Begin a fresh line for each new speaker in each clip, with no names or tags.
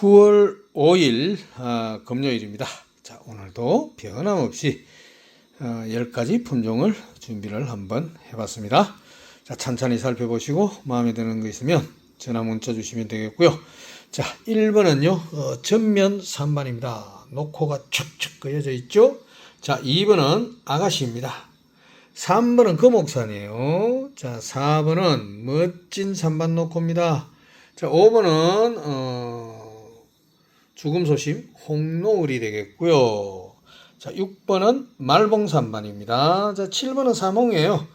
9월 5일 아, 금요일입니다. 자 오늘도 변함없이 어, 10가지 품종을 준비를 한번 해봤습니다. 자 천천히 살펴보시고 마음에 드는 거 있으면 전화 문자 주시면 되겠고요. 자 1번은요 어, 전면 3반입니다. 노코가 척척 그어져 있죠. 자 2번은 아가씨입니다. 3번은 금옥산이에요. 자 4번은 멋진 산반 노코입니다. 자 5번은 어, 죽음 소심 홍노을이 되겠고요. 자, 6번은 말봉산반입니다. 자, 7번은 사몽이에요.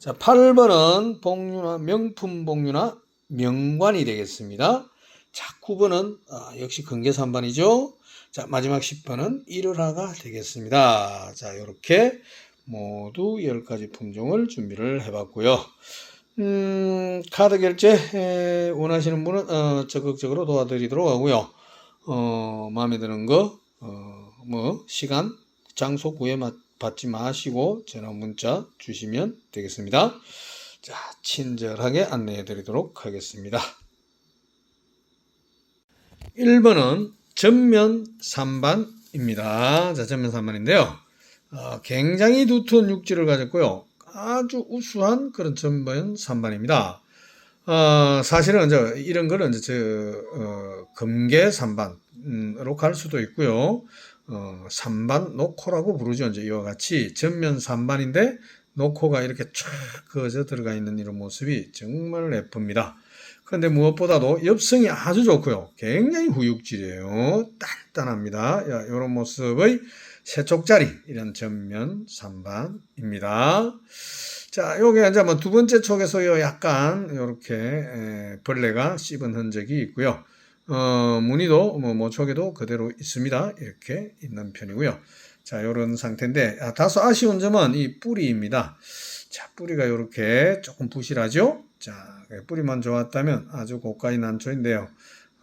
자, 8번은 봉유나 명품 봉유나 명관이 되겠습니다. 자, 9번은 아, 역시 근계산반이죠. 자, 마지막 10번은 일월화가 되겠습니다. 자, 이렇게 모두 10가지 품종을 준비를 해봤고요. 음, 카드 결제 에, 원하시는 분은 어, 적극적으로 도와드리도록 하고요. 어, 마음에 드는 거, 어, 뭐, 시간, 장소 구애 받지 마시고 전화 문자 주시면 되겠습니다. 자, 친절하게 안내해 드리도록 하겠습니다. 1번은 전면 3반입니다. 자, 전면 3반인데요. 어, 굉장히 두터운 육질을 가졌고요. 아주 우수한 그런 전면 3반입니다. 어, 사실은 저 이런 거는 이제 저 어, 금계 삼반으로 갈 수도 있고요. 어, 삼반 노코라고 부르죠. 이제 이와 같이 전면 삼반인데 노코가 이렇게 쫙 그어져 들어가 있는 이런 모습이 정말 예쁩니다. 그런데 무엇보다도 엽성이 아주 좋고요. 굉장히 후육질이에요. 단단합니다. 야, 이런 모습의 세쪽짜리 이런 전면 삼반입니다. 자, 요게 이제 뭐 두 번째 촉에서 요, 약간 이렇게 벌레가 씹은 흔적이 있고요. 어, 무늬도 뭐 모촉에도 그대로 있습니다. 이렇게 있는 편이고요. 자, 요런 상태인데 아, 다소 아쉬운 점은 이 뿌리입니다. 자, 뿌리가 이렇게 조금 부실하죠? 자, 뿌리만 좋았다면 아주 고가의 난초인데요.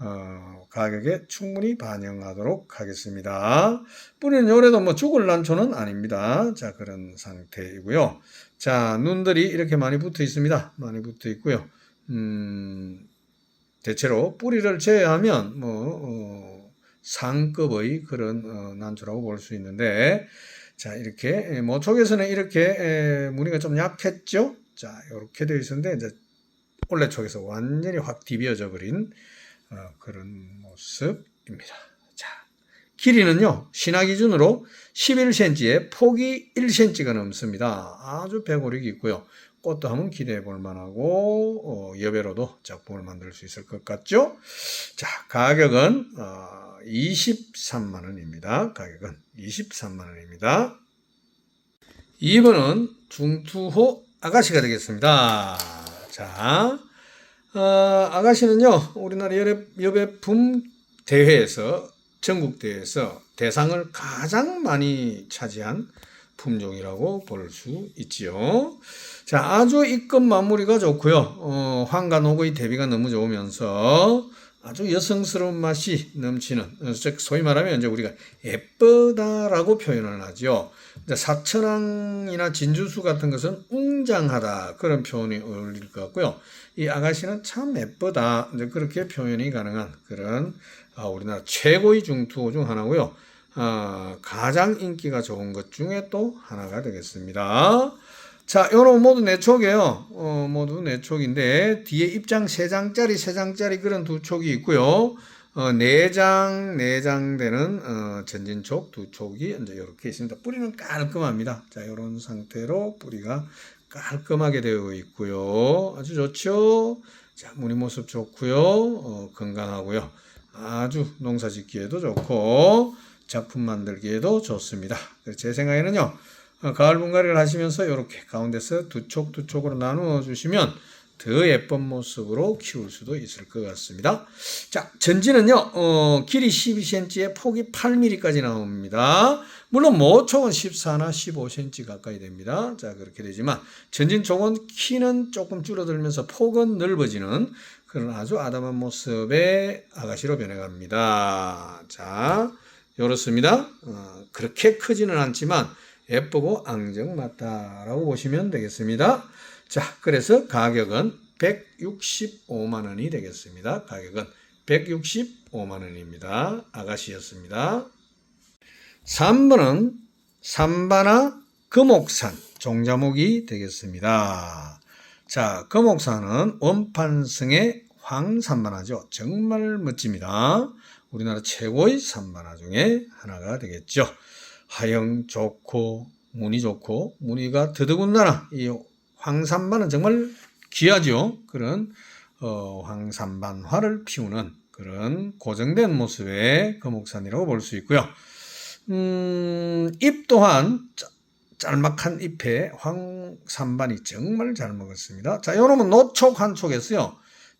어, 가격에 충분히 반영하도록 하겠습니다. 뿌리는 요래도 뭐 죽을 난초는 아닙니다. 자, 그런 상태이고요. 자, 눈들이 이렇게 많이 붙어 있습니다. 많이 붙어 있고요. 음, 대체로 뿌리를 제외하면 뭐, 어, 상급의 그런 어, 난초라고 볼 수 있는데, 자, 이렇게 모촉에서는 이렇게 에, 무늬가 좀 약했죠? 자, 이렇게 되어 있었는데, 이제 올레 쪽에서 완전히 확 디비어져 버린 어, 그런 모습입니다. 자, 길이는요, 신화 기준으로 11cm에 폭이 1cm가 넘습니다. 아주 배고력이 있고요. 꽃도 한번 기대해 볼 만하고, 어, 여배로도 작품을 만들 수 있을 것 같죠? 자, 가격은, 어, 23만 원입니다. 가격은 23만 원입니다. 2번은 중투호 아가씨가 되겠습니다. 자, 어, 아가씨는요, 우리나라 여배, 여배 품 대회에서, 전국대회에서 대상을 가장 많이 차지한 품종이라고 볼 수 있지요. 자, 아주 입금 마무리가 좋고요. 어, 황과 녹의 대비가 너무 좋으면서 아주 여성스러운 맛이 넘치는, 어, 즉 소위 말하면 이제 우리가 예쁘다라고 표현을 하죠. 사천왕이나 진주수 같은 것은 웅장하다 그런 표현이 어울릴 것 같고요. 이 아가씨는 참 예쁘다 이제 그렇게 표현이 가능한 그런 아, 우리나라 최고의 중투 중 하나고요. 아, 가장 인기가 좋은 것 중에 또 하나가 되겠습니다. 자, 요런 모두 내촉이에요. 어, 모두 내촉인데 뒤에 입장 3장짜리 3장짜리 그런 두 촉이 있고요. 어, 내장, 내장되는 어, 전진촉 두 촉이 이제 이렇게 있습니다. 뿌리는 깔끔합니다. 자, 이런 상태로 뿌리가 깔끔하게 되어 있고요. 아주 좋죠. 자, 무늬 모습 좋고요. 어, 건강하고요. 아주 농사 짓기에도 좋고 작품 만들기에도 좋습니다. 제 생각에는요. 어, 가을 분갈이를 하시면서 이렇게 가운데서 두 촉 두 촉으로 나누어 주시면 더 예쁜 모습으로 키울 수도 있을 것 같습니다. 자, 전지는요, 어, 길이 12cm에 폭이 8mm까지 나옵니다. 물론 모촉은 14나 15cm 가까이 됩니다. 자, 그렇게 되지만 전진 촉은 키는 조금 줄어들면서 폭은 넓어지는 그런 아주 아담한 모습의 아가씨로 변해갑니다. 자, 이렇습니다. 어, 그렇게 크지는 않지만 예쁘고 앙증맞다라고 보시면 되겠습니다. 자, 그래서 가격은 165만 원이 되겠습니다. 가격은 165만 원입니다. 아가씨였습니다. 3번은 삼바나 금옥산 종자목이 되겠습니다. 자, 금옥산은 원판성의 황산바나죠. 정말 멋집니다. 우리나라 최고의 산바나 중에 하나가 되겠죠. 하영 좋고 무늬 좋고 무늬가 더더군다나 이 황산바는 정말 귀하죠. 그런 어, 황산반화를 피우는 그런 고정된 모습의 금옥산이라고 볼 수 있고요. 음, 잎 또한 짜- 짤막한 잎에 황산반이 정말 잘 먹었습니다. 자, 요놈은 노촉 한 촉에서요.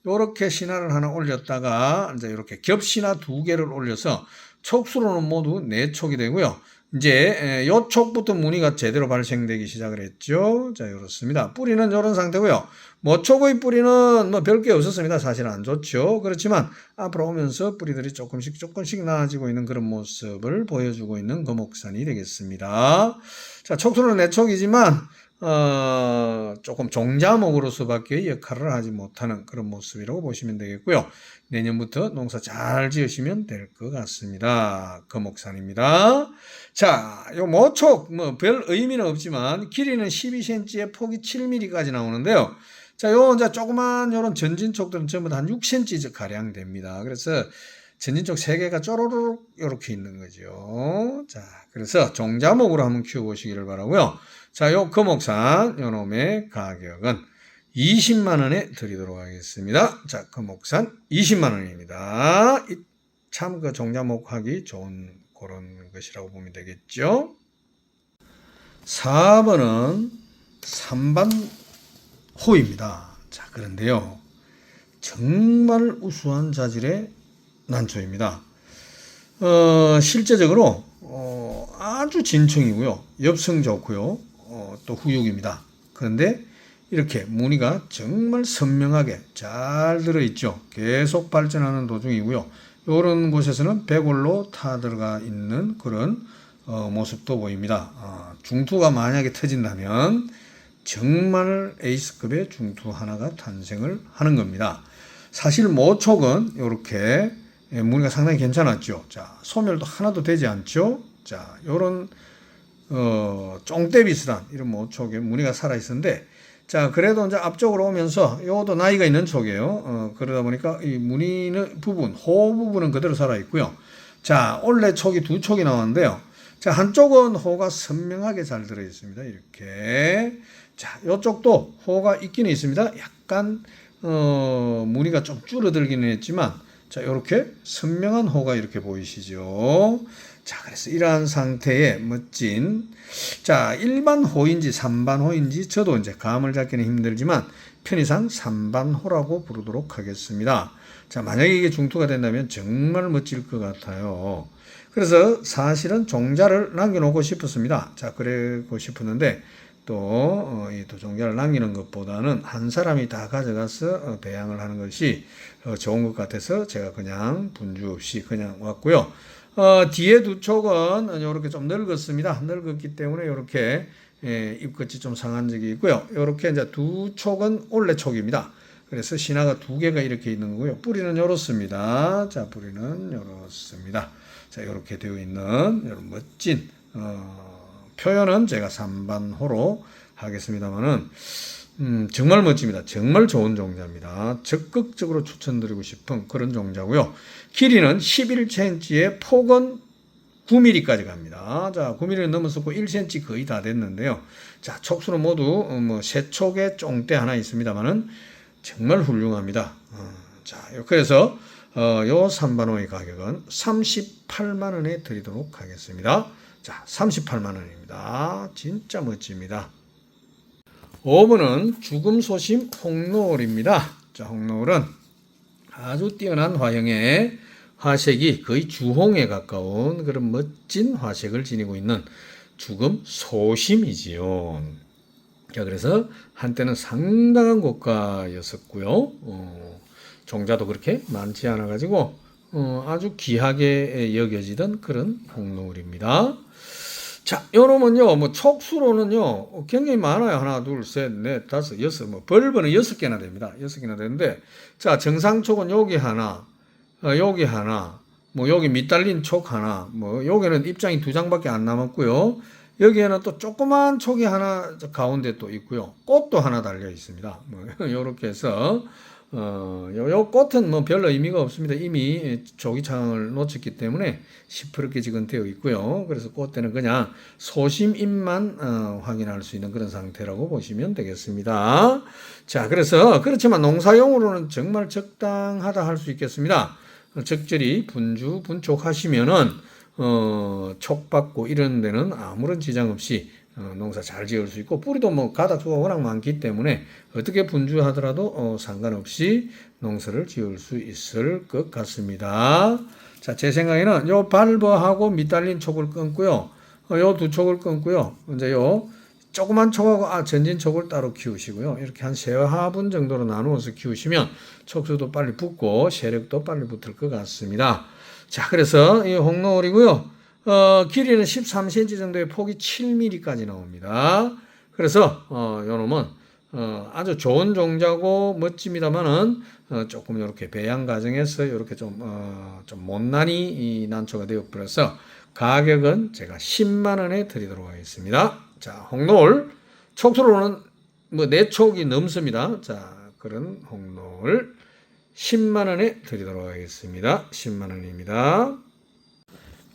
요렇게 신화를 하나 올렸다가 이제 이렇게 겹신화 두 개를 올려서 촉수로는 모두 네 촉이 되고요. 이제 요 촉부터 무늬가 제대로 발생되기 시작을 했죠. 자, 이렇습니다. 뿌리는 이런 상태고요. 모촉의 뿌리는 뭐 별게 없었습니다. 사실 안 좋죠. 그렇지만 앞으로 오면서 뿌리들이 조금씩 조금씩 나아지고 있는 그런 모습을 보여주고 있는 거목산이 되겠습니다. 자, 촉수는 네 촉이지만 어, 조금 종자목으로서밖에 역할을 하지 못하는 그런 모습이라고 보시면 되겠고요. 내년부터 농사 잘 지으시면 될 것 같습니다. 거목산입니다. 자, 요 모촉 뭐 별 의미는 없지만 길이는 12cm에 폭이 7mm까지 나오는데요. 자, 요 이제 조그만 요런 전진촉들은 전부 다 한 6cm 가량 됩니다. 그래서 전진촉 세 개가 쪼로록 이렇게 있는 거죠. 자, 그래서 종자목으로 한번 키워보시기를 바라고요. 자, 요 거목산 요 놈의 가격은 20만 원에 드리도록 하겠습니다. 자, 거목산 20만 원입니다. 참 그 종자목 하기 좋은 그런 것이라고 보면 되겠죠. 4번은 3반 호입니다. 자, 그런데요. 정말 우수한 자질의 난초입니다. 어, 실제적으로 어, 아주 진청이고요. 엽성 좋고요. 어, 또 후육입니다. 그런데 이렇게 무늬가 정말 선명하게 잘 들어있죠. 계속 발전하는 도중이고요. 이런 곳에서는 백올로 타 들어가 있는 그런 어, 모습도 보입니다. 어, 중투가 만약에 터진다면 정말 에이스급의 중투 하나가 탄생을 하는 겁니다. 사실 모촉은 이렇게 무늬가 상당히 괜찮았죠. 자, 소멸도 하나도 되지 않죠. 자, 요런 어, 쫑대 비슷한 이런 모촉에 무늬가 살아 있었는데 자, 그래도 이제 앞쪽으로 오면서 요도 나이가 있는 촉이에요. 어, 그러다 보니까 이 무늬는 부분, 호 부분은 그대로 살아 있고요. 자, 올레 촉이 두 촉이 나왔는데요. 자, 한쪽은 호가 선명하게 잘 들어 있습니다. 이렇게. 자, 요쪽도 호가 있기는 있습니다. 약간 어, 무늬가 좀 줄어들기는 했지만 자, 이렇게 선명한 호가 이렇게 보이시죠? 자, 그래서 이러한 상태의 멋진 자, 일반 호인지 삼반 호인지 저도 이제 감을 잡기는 힘들지만 편의상 삼반호라고 부르도록 하겠습니다. 자, 만약에 이게 중투가 된다면 정말 멋질 것 같아요. 그래서 사실은 종자를 남겨놓고 싶었습니다. 자, 그러고 싶었는데 또, 어, 이 도종자를 남기는 것보다는 한 사람이 다 가져가서 어, 배양을 하는 것이 어, 좋은 것 같아서 제가 그냥 분주 없이 그냥 왔고요. 어, 뒤에 두 촉은 이렇게 좀 늙었습니다. 늙었기 때문에 이렇게 예, 잎끝이 좀 상한 적이 있고요. 이렇게 이제 두 촉은 올레 촉입니다. 그래서 신화가 두 개가 이렇게 있는 거고요. 뿌리는 이렇습니다. 자, 뿌리는 이렇습니다. 자, 이렇게 되어 있는 이런 멋진 어, 표현은 제가 3반호로 하겠습니다만은 음, 정말 멋집니다. 정말 좋은 종자입니다. 적극적으로 추천드리고 싶은 그런 종자고요. 길이는 11cm에 폭은 9mm까지 갑니다. 자, 9mm는 넘었었고 1cm 거의 다 됐는데요. 자, 촉수는 모두 어, 뭐 세 촉에 쫑대 하나 있습니다만은 정말 훌륭합니다. 어, 자, 그래서 어, 요 3반호의 가격은 38만 원에 드리도록 하겠습니다. 자, 38만 원입니다. 진짜 멋집니다. 5번은 죽음 소심 홍노을입니다. 자, 홍노을은 아주 뛰어난 화형의 화색이 거의 주홍에 가까운 그런 멋진 화색을 지니고 있는 죽음 소심이지요. 자, 그래서 한때는 상당한 고가였었고요. 어, 종자도 그렇게 많지 않아 가지고 어, 아주 귀하게 여겨지던 그런 홍노을입니다. 자, 요놈은요, 뭐, 촉수로는요, 굉장히 많아요. 하나, 둘, 셋, 넷, 다섯, 여섯, 뭐, 벌번은 여섯 개나 됩니다. 여섯 개나 되는데, 자, 정상촉은 여기 하나, 어, 여기 하나, 뭐 여기 밑달린 촉 하나, 뭐 여기는 입장이 두 장밖에 안 남았고요. 여기에는 또 조그만 촉이 하나 저 가운데 또 있고요. 꽃도 하나 달려 있습니다. 뭐 이렇게 해서 어, 요, 요 꽃은 뭐 별로 의미가 없습니다. 이미 조기창을 놓쳤기 때문에 시퍼렇게 지금 되어 있고요. 그래서 꽃대는 그냥 소심임만 어, 확인할 수 있는 그런 상태라고 보시면 되겠습니다. 자, 그래서 그렇지만 농사용으로는 정말 적당하다 할 수 있겠습니다. 어, 적절히 분주 분촉하시면은 어, 촉받고 이런 데는 아무런 지장 없이 어, 농사 잘 지을 수 있고 뿌리도 뭐 가닥수가 워낙 많기 때문에 어떻게 분주하더라도 어, 상관없이 농사를 지을 수 있을 것 같습니다. 자, 제 생각에는 요 발버하고 밑달린 촉을 끊고요. 어, 요두 촉을 끊고요. 이제 요 조그만 촉하고 아, 전진 촉을 따로 키우시고요. 이렇게 한 세 화분 정도로 나누어서 키우시면 촉수도 빨리 붙고 세력도 빨리 붙을 것 같습니다. 자, 그래서 이 홍노을이고요. 어, 길이는 13cm 정도의 폭이 7mm까지 나옵니다. 그래서 어, 요놈은 어, 아주 좋은 종자고 멋집니다만은 어, 조금 이렇게 배양 과정에서 이렇게 좀, 어, 좀 못난이 이 난초가 되어버려서 가격은 제가 10만 원에 드리도록 하겠습니다. 자, 홍노을 촉수로는 뭐네 촉이 넘습니다. 자, 그런 홍노을 10만 원에 드리도록 하겠습니다. 10만 원입니다.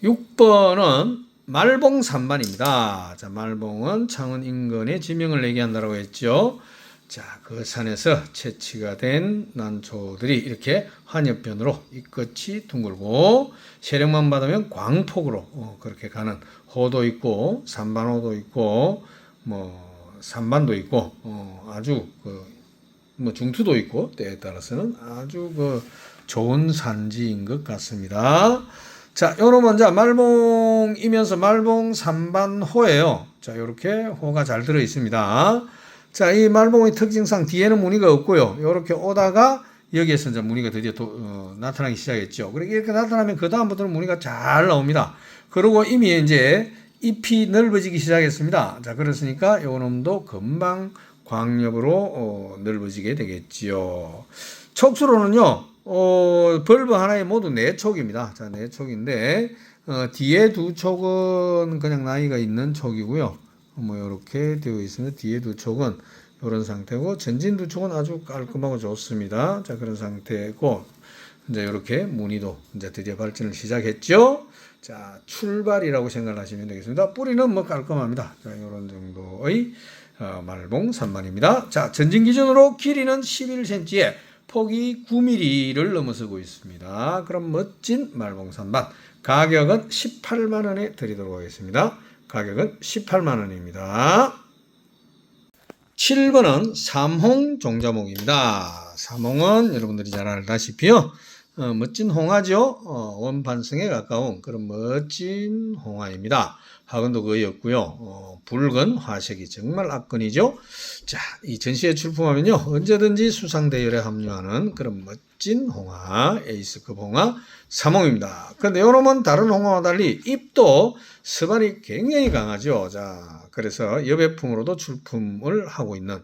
6번은 말봉 3반입니다. 자, 말봉은 창원 인근에 지명을 얘기한다고 했죠. 자, 그 산에서 채취가 된 난초들이 이렇게 한엽변으로 이 끝이 둥글고 세력만 받으면 광폭으로 어, 그렇게 가는 호도 있고 산반호도 있고 뭐 산반도 있고 어, 아주 그 뭐 중투도 있고 때에 따라서는 아주 그 좋은 산지인 것 같습니다. 자, 요로 먼저 말봉이면서 말봉 3반 호예요. 자, 요렇게 호가 잘 들어 있습니다. 자, 이 말봉의 특징상 뒤에는 무늬가 없고요. 요렇게 오다가 여기에서 이제 무늬가 드디어 도, 어, 나타나기 시작했죠. 그렇게 이렇게 나타나면 그 다음부터는 무늬가 잘 나옵니다. 그리고 이미 이제 잎이 넓어지기 시작했습니다. 자, 그렇으니까 요 놈도 금방 광엽으로 어, 넓어지게 되겠지요. 촉수로는요, 어, 벌브 하나에 모두 네 촉입니다. 자, 네 촉인데, 어, 뒤에 두 촉은 그냥 나이가 있는 촉이고요. 뭐, 이렇게 되어 있습니다. 뒤에 두 촉은 이런 상태고, 전진 두 촉은 아주 깔끔하고 좋습니다. 자, 그런 상태고, 이제 이렇게 무늬도 이제 드디어 발전을 시작했죠. 자, 출발이라고 생각하시면 되겠습니다. 뿌리는 뭐 깔끔합니다. 자, 이런 정도의 어, 말봉 3만입니다. 자, 전진 기준으로 길이는 11cm에 폭이 9mm를 넘어서고 있습니다. 그럼 멋진 말봉 3반. 가격은 18만 원에 드리도록 하겠습니다. 가격은 18만 원입니다. 7번은 삼홍 종자목입니다. 삼홍은 여러분들이 잘 알다시피요. 어, 멋진 홍화죠. 어, 원반성에 가까운 그런 멋진 홍화입니다. 학원도 거의 없고요. 어, 붉은 화색이 정말 압권이죠. 자, 이 전시에 출품하면요. 언제든지 수상 대열에 합류하는 그런 멋진 홍화, 에이스급 홍화, 삼홍입니다. 그런데 요놈은 다른 홍화와 달리 잎도 스반이 굉장히 강하죠. 자, 그래서 여배품으로도 출품을 하고 있는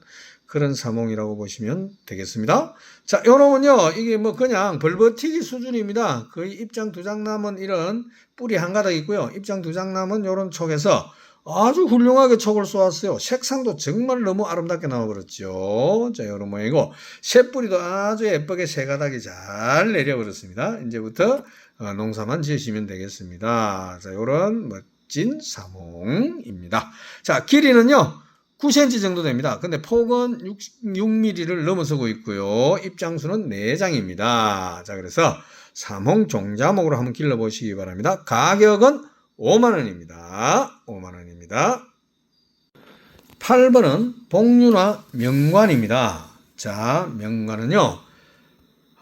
그런 사몽이라고 보시면 되겠습니다. 자, 요놈은요, 이게 뭐 그냥 벌버티기 수준입니다. 거의 입장 두 장 남은 이런 뿌리 한 가닥 있고요. 입장 두 장 남은 요런 촉에서 아주 훌륭하게 촉을 쏘았어요. 색상도 정말 너무 아름답게 나와버렸죠. 자, 요런 모양이고, 새뿌리도 아주 예쁘게 세 가닥이 잘 내려버렸습니다. 이제부터 어, 농사만 지으시면 되겠습니다. 자, 요런 멋진 사몽입니다. 자, 길이는요, 9cm 정도 됩니다. 근데 폭은 6, 6mm를 넘어서고 있고요. 입장수는 4장입니다. 자, 그래서 삼홍 종자목으로 한번 길러보시기 바랍니다. 가격은 5만원입니다. 5만원입니다. 8번은 복륜화 명관입니다. 자, 명관은요,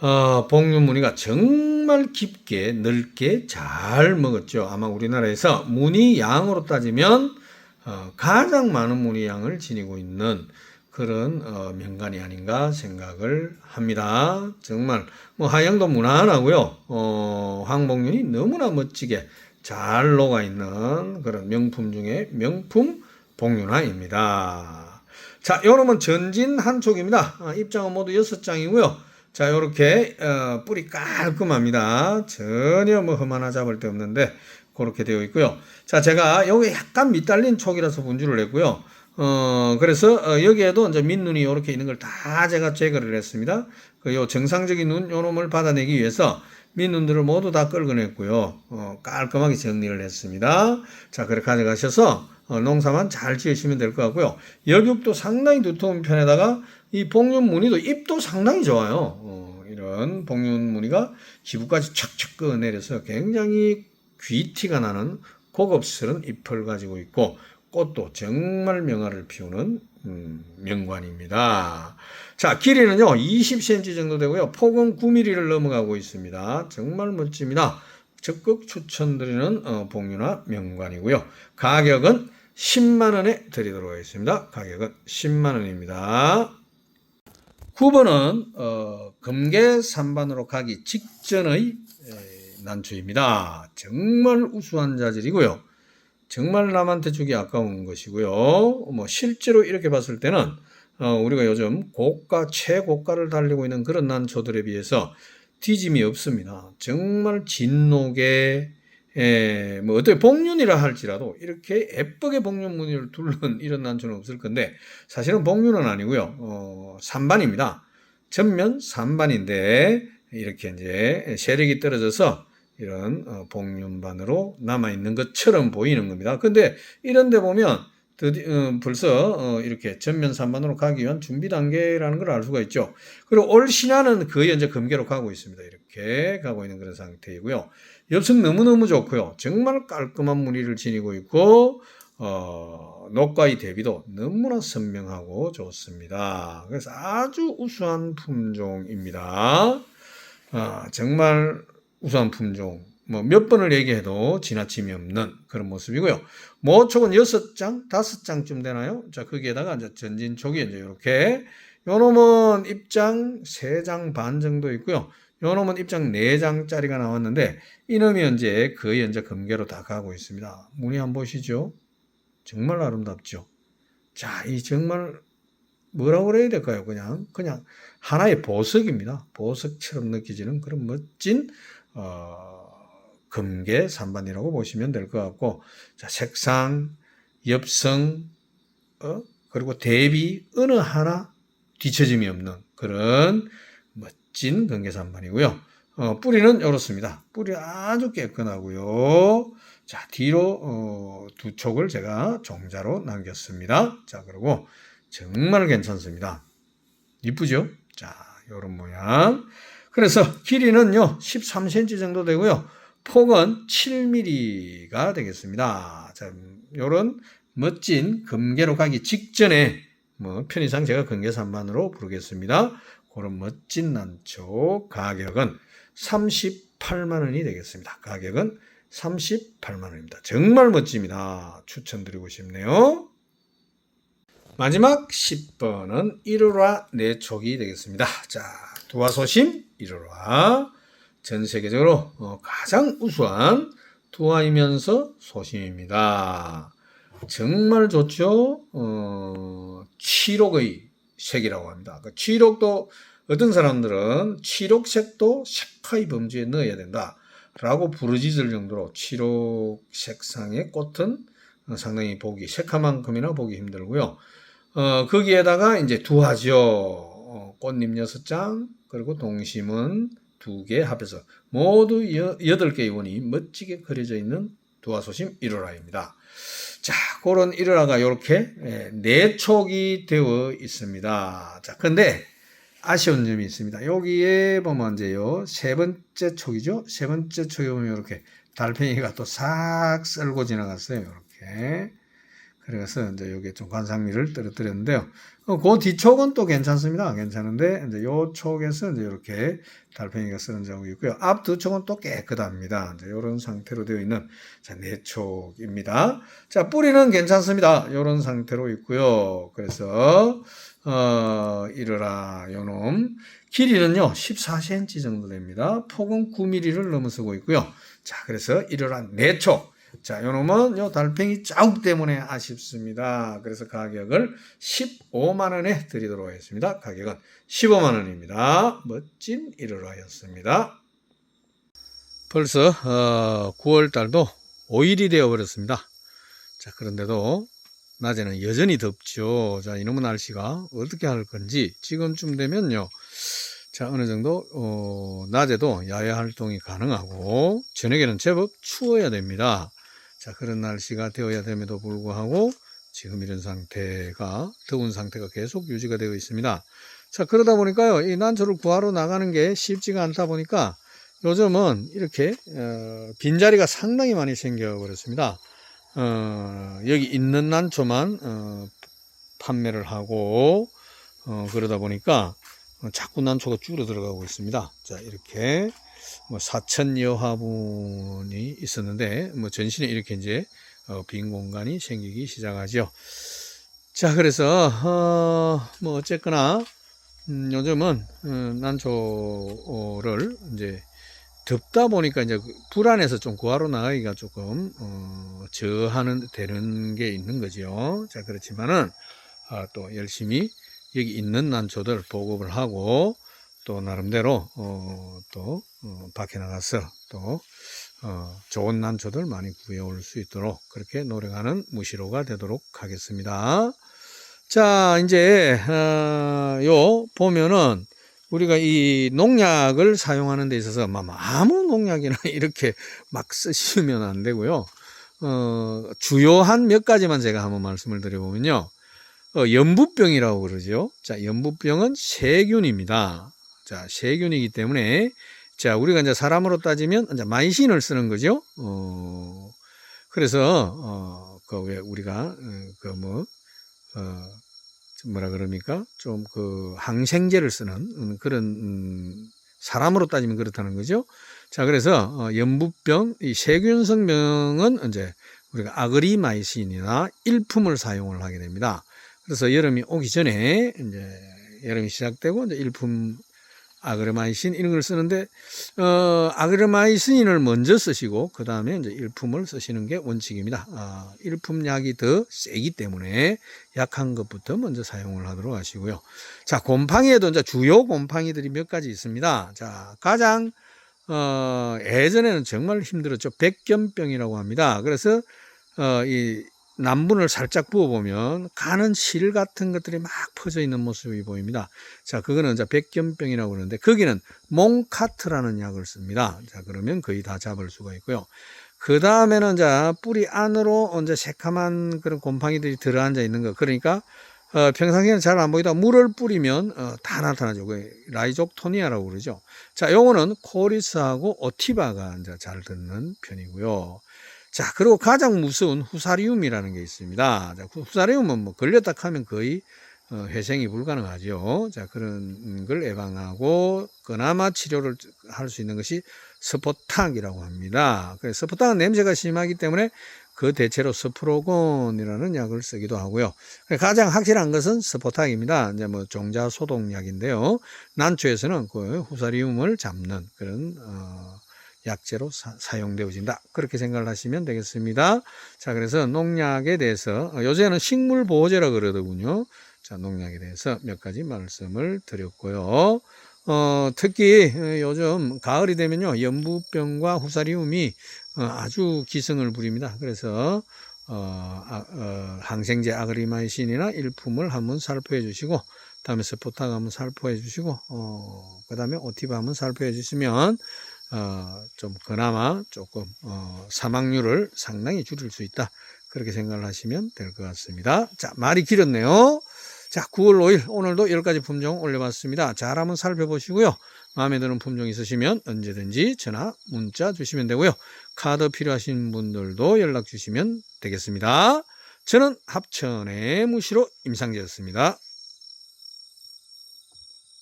어, 복륜 무늬가 정말 깊게, 넓게 잘 먹었죠. 아마 우리나라에서 무늬 양으로 따지면 어, 가장 많은 무늬 양을 지니고 있는 그런 어, 명간이 아닌가 생각을 합니다. 정말 뭐 하양도 무난하고요. 어, 황복륜이 너무나 멋지게 잘 녹아 있는 그런 명품 중에 명품 복륜화입니다. 자, 요놈은 전진 한 촉입니다. 아, 입장은 모두 여섯 장이고요. 자, 요렇게, 어, 뿌리 깔끔합니다. 전혀 뭐 흠하나 잡을 데 없는데, 그렇게 되어 있고요. 자, 제가 여기 약간 밑달린 촉이라서 분주를 했고요. 어, 그래서 어, 여기에도 이제 밑눈이 이렇게 있는 걸 다 제가 제거를 했습니다. 그 요 정상적인 눈, 요 놈을 받아내기 위해서 밑눈들을 모두 다 끌어냈고요. 어, 깔끔하게 정리를 했습니다. 자, 그렇게 가져가셔서 어, 농사만 잘 지으시면 될 것 같고요. 열육도 상당히 두터운 편에다가 이 복륜 무늬도 잎도 상당히 좋아요. 어, 이런 복륜 무늬가 기부까지 척척 끌어내려서 굉장히 귀티가 나는 고급스러운 잎을 가지고 있고 꽃도 정말 명화를 피우는 음, 명관입니다. 자, 길이는요 20cm 정도 되고요. 폭은 9mm를 넘어가고 있습니다. 정말 멋집니다. 적극 추천드리는 어, 복륜화 명관이고요. 가격은 10만 원에 드리도록 하겠습니다. 가격은 10만 원입니다. 9번은 어, 금계 3반으로 가기 직전의 에, 난초입니다. 정말 우수한 자질이고요. 정말 남한테 주기 아까운 것이고요. 뭐 실제로 이렇게 봤을 때는 어, 우리가 요즘 고가 최고가를 달리고 있는 그런 난초들에 비해서 뒤짐이 없습니다. 정말 진녹에 에, 뭐 어떻게 복륜이라 할지라도 이렇게 예쁘게 복륜 무늬를 둘른 이런 난초는 없을 건데 사실은 복륜은 아니고요. 어, 산반입니다. 전면 산반인데 이렇게 이제 세력이 떨어져서 이런 어, 복륜반으로 남아 있는 것처럼 보이는 겁니다. 근데 이런 데 보면 드디, 어, 벌써 어, 이렇게 전면 산반으로 가기 위한 준비 단계라는 걸 알 수가 있죠. 그리고 올 신화는 거의 이제 금계로 가고 있습니다. 이렇게 가고 있는 그런 상태이고요. 엽성 너무너무 좋고요. 정말 깔끔한 무늬를 지니고 있고 어, 녹과의 대비도 너무나 선명하고 좋습니다. 그래서 아주 우수한 품종입니다. 아, 정말 우수한 품종. 뭐 몇 번을 얘기해도 지나침이 없는 그런 모습이고요. 모촉은 여섯 장, 다섯 장쯤 되나요? 자, 거기에다가 이제 전진촉이 이제 이렇게 요 놈은 입장 세장반 정도 있고요. 요 놈은 입장 네 장짜리가 나왔는데 이놈이 이제 거의 이제 금계로 다 가고 있습니다. 무늬 한번 보시죠. 정말 아름답죠. 자, 이 정말 뭐라고 그래야 될까요? 그냥 그냥 하나의 보석입니다. 보석처럼 느껴지는 그런 멋진 어, 금계 산반이라고 보시면 될 것 같고, 자, 색상, 엽성, 어, 그리고 대비 어느 하나 뒤처짐이 없는 그런 멋진 금계 산반이고요. 어, 뿌리는 이렇습니다. 뿌리 아주 깨끗하고요. 자, 뒤로 어, 두 촉을 제가 종자로 남겼습니다. 자, 그리고 정말 괜찮습니다. 이쁘죠? 자, 요런 모양. 그래서 길이는요, 13cm 정도 되고요. 폭은 7mm가 되겠습니다. 자, 요런 멋진 금계로 가기 직전에 뭐 편의상 제가 금계 3만으로 부르겠습니다. 그런 멋진 난초 가격은 38만 원이 되겠습니다. 가격은 38만 원입니다. 정말 멋집니다. 추천드리고 싶네요. 마지막 10번은 1호라 내촉이 되겠습니다. 자, 두화소심 1호라. 전 세계적으로 어, 가장 우수한 두화이면서 소심입니다. 정말 좋죠? 어, 칠옥의 색이라고 합니다. 그 칠옥도 어떤 사람들은 칠옥색도 색화의 범주에 넣어야 된다. 라고 부르짖을 정도로 칠옥 색상의 꽃은 어, 상당히 보기, 색화만큼이나 보기 힘들고요. 어, 거기에다가 이제 두화죠. 어, 꽃잎 여섯 장, 그리고 동심은 두 개 합해서 모두 여, 여덟 개의 원이 멋지게 그려져 있는 두화소심 1호라입니다. 자, 그런 1호라가 이렇게 네 촉이 되어 있습니다. 자, 근데 아쉬운 점이 있습니다. 여기에 보면 이제요, 세 번째 촉이죠? 세 번째 촉에 보면 이렇게 달팽이가 또 싹 썰고 지나갔어요. 이렇게. 그래서 이제 여기에 좀 관상미를 떨어뜨렸는데요. 어, 그 뒤촉은 또 괜찮습니다. 괜찮은데, 이제 요 촉에서 이제 이렇게 달팽이가 쓰러지고 있고요. 앞두 촉은 또 깨끗합니다. 이제 이런 상태로 되어 있는 자, 네 촉입니다. 자, 뿌리는 괜찮습니다. 이런 상태로 있고요. 그래서, 어, 이르라, 요 놈. 길이는요, 14cm 정도 됩니다. 폭은 9mm를 넘어서고 있고요. 자, 그래서 이르라 네 촉. 자, 요 놈은 요 달팽이 자국 때문에 아쉽습니다. 그래서 가격을 15만 원에 드리도록 하겠습니다. 가격은 15만 원입니다. 멋진 일을 하였습니다. 벌써 어, 9월 달도 5일이 되어 버렸습니다. 자, 그런데도 낮에는 여전히 덥죠. 자, 이놈의 날씨가 어떻게 할 건지 지금쯤 되면요. 자, 어느 정도, 어, 낮에도 야외 활동이 가능하고, 저녁에는 제법 추워야 됩니다. 자, 그런 날씨가 되어야 됨에도 불구하고, 지금 이런 상태가, 더운 상태가 계속 유지가 되어 있습니다. 자, 그러다 보니까요, 이 난초를 구하러 나가는 게 쉽지가 않다 보니까, 요즘은 이렇게, 어, 빈자리가 상당히 많이 생겨 버렸습니다. 어, 여기 있는 난초만, 어, 판매를 하고, 어, 그러다 보니까, 어, 자꾸 난초가 줄어들어가고 있습니다. 자, 이렇게 뭐 4천 여화분이 있었는데 뭐 전신에 이렇게 이제 어, 빈 공간이 생기기 시작하죠. 자, 그래서 어, 뭐 어쨌거나 음, 요즘은 어, 난초를 이제 덥다 보니까 이제 그 불안해서 좀 구하러 나가기가 조금 어, 저하는 되는 게 있는 거죠. 자, 그렇지만은 아, 또 열심히 여기 있는 난초들 보급을 하고 또 나름대로 어, 또 어, 밖에 나가서 또 어, 좋은 난초들 많이 구해올 수 있도록 그렇게 노력하는 무시로가 되도록 하겠습니다. 자 이제 어, 요 보면은 우리가 이 농약을 사용하는 데 있어서 막 아무 농약이나 이렇게 막 쓰시면 안 되고요. 어, 주요한 몇 가지만 제가 한번 말씀을 드려보면요. 어, 연부병이라고 그러죠. 자, 연부병은 세균입니다. 자, 세균이기 때문에 자, 우리가 이제 사람으로 따지면 이제 만신을 쓰는 거죠. 어, 그래서 어, 그 왜 우리가 그뭐 어, 뭐라 그럽니까? 좀 그 항생제를 쓰는 음, 그런 음, 사람으로 따지면 그렇다는 거죠. 자, 그래서 어, 연부병, 이 세균성 병은 이제 우리가 아그리마이신이나 일품을 사용을 하게 됩니다. 그래서 여름이 오기 전에 이제 여름이 시작되고 이제 일품 아그르마이신 이런 걸 쓰는데 어 아그르마이신을 먼저 쓰시고 그 다음에 이제 일품을 쓰시는 게 원칙입니다. 어, 일품 약이 더 세기 때문에 약한 것부터 먼저 사용을 하도록 하시고요. 자 곰팡이에도 이제 주요 곰팡이들이 몇 가지 있습니다. 자 가장 어 예전에는 정말 힘들었죠. 백견병이라고 합니다. 그래서 어 이 남분을 살짝 부어보면 가는 실 같은 것들이 막 퍼져 있는 모습이 보입니다. 자, 그거는 이제 백견병이라고 그러는데 거기는 몽카트라는 약을 씁니다. 자, 그러면 거의 다 잡을 수가 있고요. 그 다음에는 이제 뿌리 안으로 이제 새카만 그런 곰팡이들이 들어앉아 있는 거. 그러니까 어, 평상시에는 잘 안 보이다 물을 뿌리면 어, 다 나타나죠. 그 라이족토니아라고 그러죠. 자, 요거는 코리스하고 오티바가 이제 잘 듣는 편이고요. 자, 그리고 가장 무서운 후사리움이라는 게 있습니다. 자, 후사리움은 뭐 걸렸다 하면 거의 어, 회생이 불가능하죠. 자, 그런 걸 예방하고 그나마 치료를 할 수 있는 것이 스포탁이라고 합니다. 그래서 스포탁은 냄새가 심하기 때문에 그 대체로 스프로곤이라는 약을 쓰기도 하고요. 가장 확실한 것은 스포탁입니다. 이제 뭐 종자 소독약인데요. 난초에서는 그 후사리움을 잡는 그런 어, 약재로 사, 용되어진다 그렇게 생각을 하시면 되겠습니다. 자, 그래서 농약에 대해서 어, 요새는 식물 보호제라 그러더군요. 자, 농약에 대해서 몇 가지 말씀을 드렸고요. 어, 특히 어, 요즘 가을이 되면요. 연부병과 후사리움이 어, 아주 기승을 부립니다. 그래서 어, 아, 어, 항생제 아그리마이신이나 일품을 한번 살포해 주시고 다음에 스포탁 한번 살포해 주시고 어, 그 다음에 오티바 한번 살포해 주시면 어, 좀 그나마 조금 어, 사망률을 상당히 줄일 수 있다. 그렇게 생각을 하시면 될 것 같습니다. 자, 말이 길었네요. 자, 9월 5일 오늘도 10가지 품종 올려봤습니다. 잘 한번 살펴보시고요. 마음에 드는 품종 있으시면 언제든지 전화, 문자 주시면 되고요. 카드 필요하신 분들도 연락 주시면 되겠습니다. 저는 합천의 무시로 임상재였습니다.